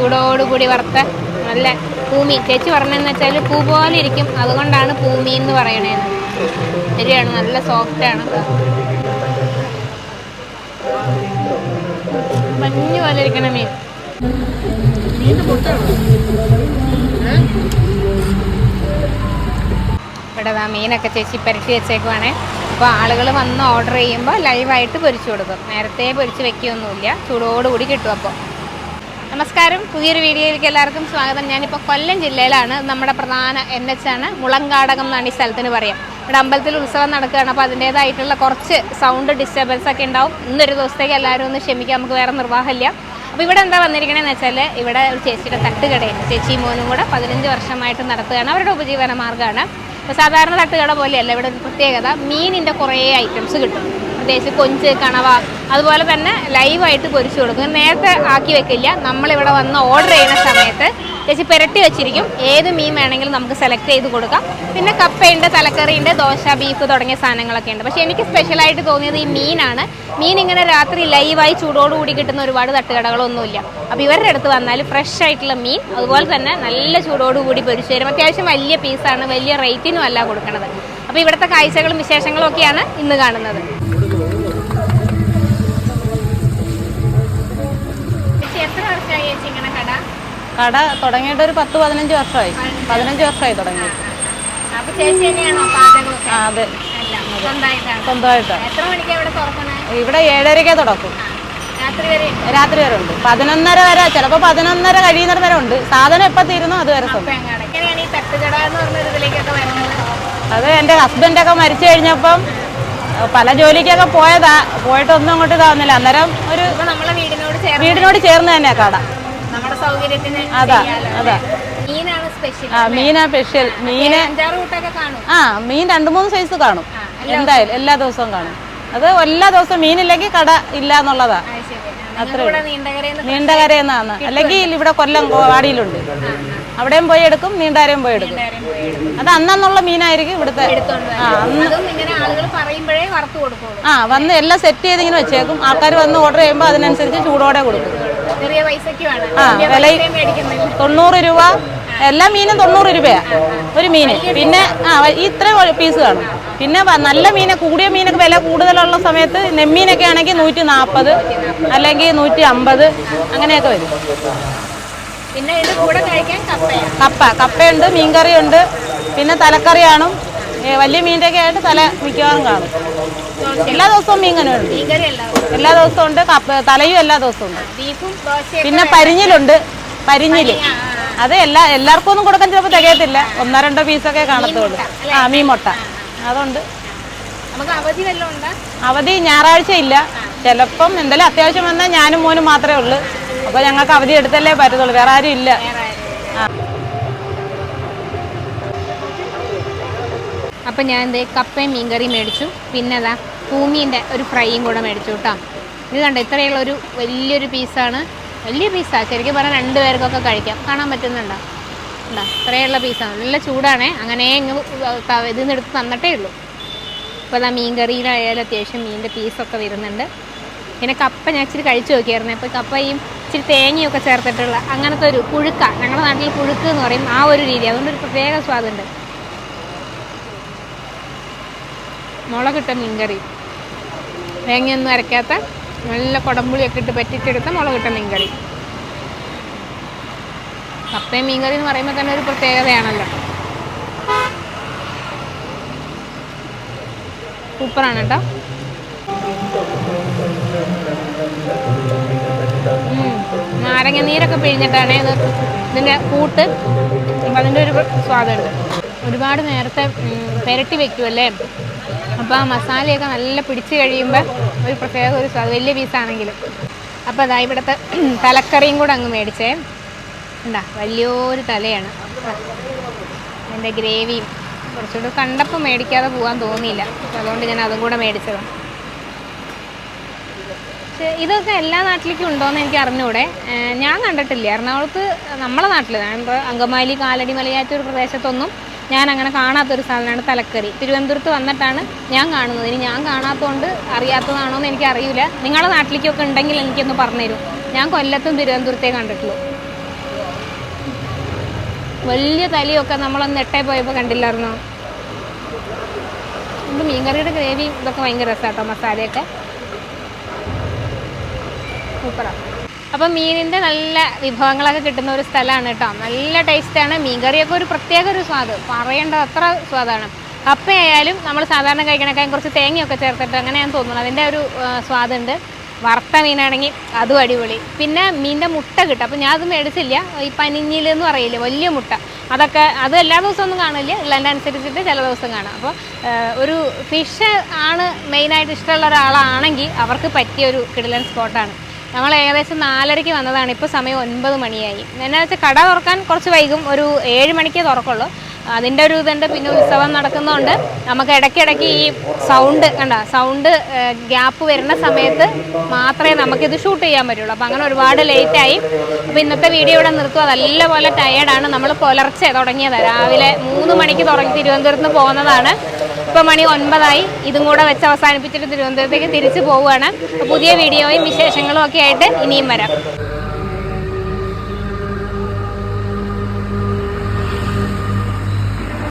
ചൂടോടുകൂടി വറുത്ത നല്ല ഭൂമി ചേച്ചി പറഞ്ഞതെന്ന് വെച്ചാൽ പൂ പോലെ ഇരിക്കും. അതുകൊണ്ടാണ് ഭൂമി എന്ന് പറയണേന്ന്. ശരിയാണ് നല്ല സോഫ്റ്റ് ആണ്. മഞ്ഞ് പോലെ ഇരിക്കണ മീൻ. ഇവിടെ ആ മീനൊക്കെ ചേച്ചി പുരട്ടി വെച്ചേക്കുവാണേ. അപ്പോൾ ആളുകൾ വന്ന് ഓർഡർ ചെയ്യുമ്പോൾ ലൈവായിട്ട് പൊരിച്ചു കൊടുക്കും. നേരത്തെ പൊരിച്ച് വെക്കുകയൊന്നുമില്ല ചൂടോടുകൂടി കിട്ടും അപ്പോൾ നമസ്കാരം. പുതിയൊരു വീഡിയോയിലേക്ക് എല്ലാവർക്കും സ്വാഗതം. ഞാനിപ്പോൾ കൊല്ലം ജില്ലയിലാണ്. നമ്മുടെ പ്രധാന എൻ എച്ച് ആണ്. മുളങ്കാടകം എന്നാണ് ഈ സ്ഥലത്തിന് പറയാം. ഇവിടെ അമ്പലത്തിൽ ഉത്സവം നടക്കുകയാണ്. അപ്പോൾ അതിന്റേതായിട്ടുള്ള കുറച്ച് സൗണ്ട് ഡിസ്റ്റർബൻസ് ഒക്കെ ഉണ്ടാവും. ഇന്നൊരു ദിവസത്തേക്ക് എല്ലാവരും ഒന്ന് ക്ഷമിക്കാം. നമുക്ക് വേറെ നിർവാഹമില്ല. അപ്പോൾ ഇവിടെ എന്താ വന്നിരിക്കണേന്ന് വെച്ചാൽ ഇവിടെ ഒരു ചേച്ചിയുടെ തട്ടുകടയുണ്ട്. ചേച്ചി മോനും കൂടെ പതിനഞ്ച് വർഷമായിട്ട് നടത്തുകയാണ്. അവരുടെ ഉപജീവന മാർഗമാണ്. അപ്പോൾ സാധാരണ തട്ടുകട പോലെയല്ല. ഇവിടെ ഒരു പ്രത്യേകത. മീനിന്റെ കുറേ ഐറ്റംസ് കിട്ടും. പ്രത്യേകിച്ച് കൊഞ്ച് കണവ അതുപോലെ തന്നെ ലൈവായിട്ട് പൊരിച്ചു കൊടുക്കും. നേരത്തെ ആക്കി വെക്കില്ല. നമ്മളിവിടെ വന്ന് ഓർഡർ ചെയ്യുന്ന സമയത്ത് ചേച്ചി പുരട്ടി വെച്ചിരിക്കും. ഏത് മീൻ വേണമെങ്കിലും നമുക്ക് സെലക്ട് ചെയ്ത് കൊടുക്കാം. പിന്നെ കപ്പയുണ്ട് തലക്കറിയുണ്ട് ദോശ ബീഫ് തുടങ്ങിയ സാധനങ്ങളൊക്കെ ഉണ്ട്. പക്ഷേ എനിക്ക് സ്പെഷ്യലായിട്ട് തോന്നിയത് ഈ മീനാണ്. മീൻ ഇങ്ങനെ രാത്രി ലൈവായി ചൂടോടുകൂടി കിട്ടുന്ന ഒരുപാട് തട്ടുകടകളൊന്നുമില്ല. അപ്പോൾ ഇവരുടെ അടുത്ത് വന്നാൽ ഫ്രഷ് ആയിട്ടുള്ള മീൻ അതുപോലെ തന്നെ നല്ല ചൂടോടുകൂടി പൊരിച്ചു തരും. അത്യാവശ്യം വലിയ പീസാണ് വലിയ റേറ്റിനും അല്ല കൊടുക്കുന്നത് അപ്പോൾ ഇവിടുത്തെ കാഴ്ചകളും വിശേഷങ്ങളും ഒക്കെയാണ് ഇന്ന് കാണുന്നത്. എത്ര വർഷമായി ചേച്ചി ഇങ്ങനെ കട? കട തുടങ്ങിയിട്ട് ഒരു പത്ത് പതിനഞ്ച് വർഷമായി. പതിനഞ്ച് വർഷമായി തുടങ്ങി. അപ്പൊ ചേച്ചി തന്നെയാണോ പാചകമൊക്കെ? ആ അതെ. സ്വന്തമായിട്ടാണ്? സ്വന്തമായിട്ടാണ് എത്ര മണിക്കാണ് ഇവിടെ തുറക്കണേ? ഇവിടെ ഏഴരയ്ക്കേ തുടക്കും. രാത്രി വരെ ഉണ്ട്. പതിനൊന്നര വരെ ചിലപ്പോ പതിനൊന്നര കഴിയുന്നിടം വരെ ഉണ്ട്. സാധനം എപ്പോ തീരുന്നോ അത് വരെ അത് എന്റെ ഹസ്ബൻഡൊക്കെ മരിച്ചു കഴിഞ്ഞപ്പം പല ജോലിക്കൊക്കെ പോയതാ പോയിട്ടൊന്നും അങ്ങോട്ട് ഇതാവുന്നില്ല. അന്നേരം ഒരു നമ്മളെ വീടിനോട് ചേർന്ന് വീടിനോട് ചേർന്ന് തന്നെയാ കട. നമ്മുടെ സൗകര്യത്തിന് അതാ അതാ. മീനാണ് സ്പെഷ്യൽ ആ മീനാ സ്പെഷ്യൽ മീന് അഞ്ചാറ് കൂട്ടൊക്കെ കാണും. ആ മീൻ രണ്ട് മൂന്ന് സൈസ് കാണും. എന്തായാലും എല്ലാ ദിവസവും കാണും. അത് എല്ലാ ദിവസവും മീനില്ലെങ്കിൽ കട ഇല്ല എന്നുള്ളതാ. അത്ര നീണ്ടകര എന്നാണ് നീണ്ടകരയെന്നാണ്. അല്ലെങ്കിൽ ഇവിടെ കൊല്ലം വാടിയിലുണ്ട്. അവിടെയും പോയി എടുക്കും നീണ്ടാരെയും പോയി എടുക്കും. അത് അന്നുള്ള മീനായിരിക്കും ഇവിടുത്തെ ആ അന്ന് ആ വന്ന് എല്ലാം സെറ്റ് ചെയ്ത് ഇങ്ങനെ വെച്ചേക്കും. ആൾക്കാർ വന്ന് ഓർഡർ ചെയ്യുമ്പോൾ അതിനനുസരിച്ച് ചൂടോടെ കൊടുക്കും. ആ വില തൊണ്ണൂറ് രൂപ. എല്ലാ മീനും തൊണ്ണൂറ് രൂപയാ. ഒരു മീൻ പിന്നെ ആ ഇത്രയും ഇത്ര പീസ് കാണും. പിന്നെ നല്ല മീനെ കൂടിയ മീനൊക്കെ വില കൂടുതലുള്ള സമയത്ത് നെമ്മീനൊക്കെ ആണെങ്കിൽ നൂറ്റി നാൽപ്പത് അല്ലെങ്കിൽ നൂറ്റി അമ്പത് അങ്ങനെയൊക്കെ വരും. പിന്നെ കപ്പ കപ്പയുണ്ട് മീൻകറിയുണ്ട് പിന്നെ തലക്കറി കാണും. ഏ, വലിയ മീനിന്റെ ഒക്കെ ആയിട്ട് തല മിക്കവാറും കാണും. എല്ലാ ദിവസവും മീൻ കനുണ്ട് ഉണ്ട്. എല്ലാ ദിവസവും ഉണ്ട്. കപ്പ തലയും എല്ലാ ദിവസവും ഉണ്ട്. പിന്നെ പരിഞ്ഞിലുണ്ട്. പരിഞ്ഞിൽ. അത് എല്ലാ എല്ലാവർക്കും ഒന്നും കൊടുക്കാൻ ചിലപ്പോൾ തികയത്തില്ല. ഒന്നോ രണ്ടോ പീസൊക്കെ കാണത്തുള്ളൂ. ആ മീൻ മുട്ട അതുണ്ട്. അവധി ഞായറാഴ്ച ഇല്ല. ചിലപ്പം എന്തെങ്കിലും അത്യാവശ്യം വന്നാൽ ഞാനും മോനും മാത്രമേ ഉള്ളൂ. അപ്പോൾ ഞങ്ങൾക്ക് അവധി എടുത്തല്ലേ പറ്റത്തുള്ളൂ. വേറെ ആരും ഇല്ല വേറെ ആരും. ആ അപ്പം ഞാൻ എന്തേ കപ്പയും മീൻകറിയും മേടിച്ചു. പിന്നെ അതാ പൂമീന്റെ ഒരു ഫ്രൈയും കൂടെ മേടിച്ചു കേട്ടോ. ഇത് കണ്ട ഇത്രയുള്ള ഒരു വലിയൊരു പീസാണ് വലിയ പീസാണ് ശരിക്കും പറഞ്ഞാൽ രണ്ട് പേർക്കൊക്കെ കഴിക്കാം. കാണാൻ പറ്റുന്നുണ്ടോ? ഉണ്ടോ? ഇത്രയുള്ള പീസാണ് നല്ല ചൂടാണേ. അങ്ങനെ ഇങ്ങ് ഇതിൽ നിന്ന് എടുത്ത് തന്നിട്ടേ ഉള്ളൂ. അപ്പോൾ അതാ മീൻകറിയിലായാലും അത്യാവശ്യം മീനിന്റെ പീസൊക്കെ വരുന്നുണ്ട്. പിന്നെ കപ്പ ഞാൻ ഇച്ചിരി കഴിച്ചു നോക്കിയായിരുന്നു. അപ്പോൾ കപ്പയും ഇച്ചിരി തേങ്ങയൊക്കെ ചേർത്തിട്ടുള്ള അങ്ങനത്തെ ഒരു പുഴുക്ക. ഞങ്ങളുടെ നാട്ടിൽ പുഴുക്ക് എന്ന് പറയും ആ ഒരു രീതി. അതുകൊണ്ട് ഒരു പ്രത്യേക സ്വാദുണ്ട്. മുളകിട്ട മീൻകറി. തേങ്ങയൊന്നും അരയ്ക്കാത്ത നല്ല കുടമ്പുളിയൊക്കെ ഇട്ട് പറ്റിച്ചെടുത്ത മുളകിട്ട മീൻകറി. കപ്പയും മീൻകറി എന്ന് പറയുമ്പോൾ തന്നെ ഒരു പ്രത്യേകതയാണല്ലോ. സൂപ്പറാണ് കേട്ടോ. നാരങ്ങ നീരൊക്കെ പിഴിഞ്ഞിട്ടാണ് ഇത് ഇതിന്റെ കൂട്ട്. അപ്പം അതിന്റെ ഒരു സ്വാദമുണ്ട് ഒരുപാട് നേരത്തെ പെരട്ടി വെക്കുമല്ലേ അപ്പോൾ ആ മസാലയൊക്കെ നല്ല പിടിച്ച് കഴിയുമ്പോൾ ഒരു പ്രത്യേക ഒരു സ്വാദ്. വലിയ പീസാണെങ്കിലും അപ്പോൾ അതാ ഇവിടുത്തെ തലക്കറിയും കൂടെ അങ്ങ് മേടിച്ചേ. ഉണ്ടാ വലിയൊരു തലയാണ്. അതിന്റെ ഗ്രേവിയും കുറച്ചുകൂടെ കണ്ടപ്പോൾ മേടിക്കാതെ പോകാൻ തോന്നിയില്ല. അതുകൊണ്ട് ഞാൻ അതും കൂടെ മേടിച്ചതാണ് ഇതൊക്കെ എല്ലാ നാട്ടിലേക്കും ഉണ്ടോയെന്ന് എനിക്ക് അറിഞ്ഞൂടെ. ഞാൻ കണ്ടിട്ടില്ല എറണാകുളത്ത് നമ്മളെ നാട്ടിൽ അങ്കമാലി കാലടി മലയാറ്റൂർ പ്രദേശത്തൊന്നും ഞാൻ അങ്ങനെ കാണാത്തൊരു സാധനമാണ് തലക്കറി. തിരുവനന്തപുരത്ത് വന്നിട്ടാണ് ഞാൻ കാണുന്നത്. ഇനി ഞാൻ കാണാത്തതുകൊണ്ട് അറിയാത്തതാണോ എന്ന് എനിക്ക് അറിയില്ല നിങ്ങളുടെ നാട്ടിലേക്കൊക്കെ ഉണ്ടെങ്കിൽ എനിക്കൊന്ന് പറഞ്ഞു തരും ഞാൻ കൊല്ലത്തും തിരുവനന്തപുരത്തേ കണ്ടിട്ടുള്ളൂ. വലിയ തലിയൊക്കെ നമ്മളൊന്ന് നെട്ടേ പോയപ്പോൾ കണ്ടില്ലായിരുന്നോ? മീൻകറിയുടെ ഗ്രേവി ഇതൊക്കെ ഭയങ്കര രസമാട്ടോ മസാലയൊക്കെ. സൂപ്പറാണ് അപ്പം മീനിന്റെ നല്ല വിഭവങ്ങളൊക്കെ കിട്ടുന്ന ഒരു സ്ഥലമാണ് കേട്ടോ. നല്ല ടേസ്റ്റാണ് മീൻകറിയൊക്കെ ഒരു പ്രത്യേക ഒരു സ്വാദ്. പറയേണ്ട അത്ര സ്വാദാണ്. കപ്പയായാലും നമ്മൾ സാധാരണ കഴിക്കണേക്കാളും കുറച്ച് തേങ്ങയൊക്കെ ചേർത്തിട്ട് അങ്ങനെയാണെന്ന് തോന്നുന്നു. അതിന്റെ ഒരു സ്വാദുണ്ട്. വറുത്ത മീനാണെങ്കിൽ അതും അടിപൊളി. പിന്നെ മീനിന്റെ മുട്ട കിട്ടും. അപ്പോൾ ഞാൻ അത് മേടിച്ചില്ല. ഈ പനിഞ്ഞിൽ എന്ന് പറയില്ലേ വലിയ മുട്ട. അതൊക്കെ അത് എല്ലാ ദിവസവും ഒന്നും കാണില്ല. ഉള്ളതിന്റെ അനുസരിച്ചിട്ട് ചില ദിവസം കാണാം. അപ്പോൾ ഒരു ഫിഷ് ആണ് മെയിനായിട്ട് ഇഷ്ടമുള്ള ഒരാളാണെങ്കിൽ അവർക്ക് പറ്റിയ ഒരു കിടിലൻ സ്പോട്ടാണ് നമ്മൾ ഏകദേശം നാലരയ്ക്ക് വന്നതാണ്. ഇപ്പോൾ സമയം ഒൻപത് മണിയായി. എന്നാ വെച്ചാൽ കട തുറക്കാൻ കുറച്ച് വൈകും. ഒരു ഏഴ് മണിക്കേ തുറക്കുള്ളൂ. അതിന്റെ ഒരു ഇതുണ്ട്. പിന്നെ ഉത്സവം നടക്കുന്നതുകൊണ്ട് നമുക്ക് ഇടയ്ക്കിടയ്ക്ക് ഈ സൗണ്ട് കണ്ട സൗണ്ട് ഗ്യാപ്പ് വരുന്ന സമയത്ത് മാത്രമേ നമുക്കിത് ഷൂട്ട് ചെയ്യാൻ പറ്റുള്ളൂ. അപ്പോൾ അങ്ങനെ ഒരുപാട് ലേറ്റായി അപ്പോൾ ഇന്നത്തെ വീഡിയോ ഇവിടെ നിർത്തുക നല്ലപോലെ ടയേർഡാണ് നമ്മൾ പുലർച്ചെ തുടങ്ങിയതാണ്. രാവിലെ മൂന്ന് മണിക്ക് തുടങ്ങി തിരുവനന്തപുരത്ത് നിന്ന് പോകുന്നതാണ്. ഇപ്പോൾ മണി ഒൻപതായി. ഇതും കൂടെ വെച്ച് അവസാനിപ്പിച്ചിട്ട് തിരുവനന്തപുരത്തേക്ക് തിരിച്ചു പോവുകയാണ്. പുതിയ വീഡിയോയും വിശേഷങ്ങളും ഒക്കെ ആയിട്ട് ഇനിയും വരാം.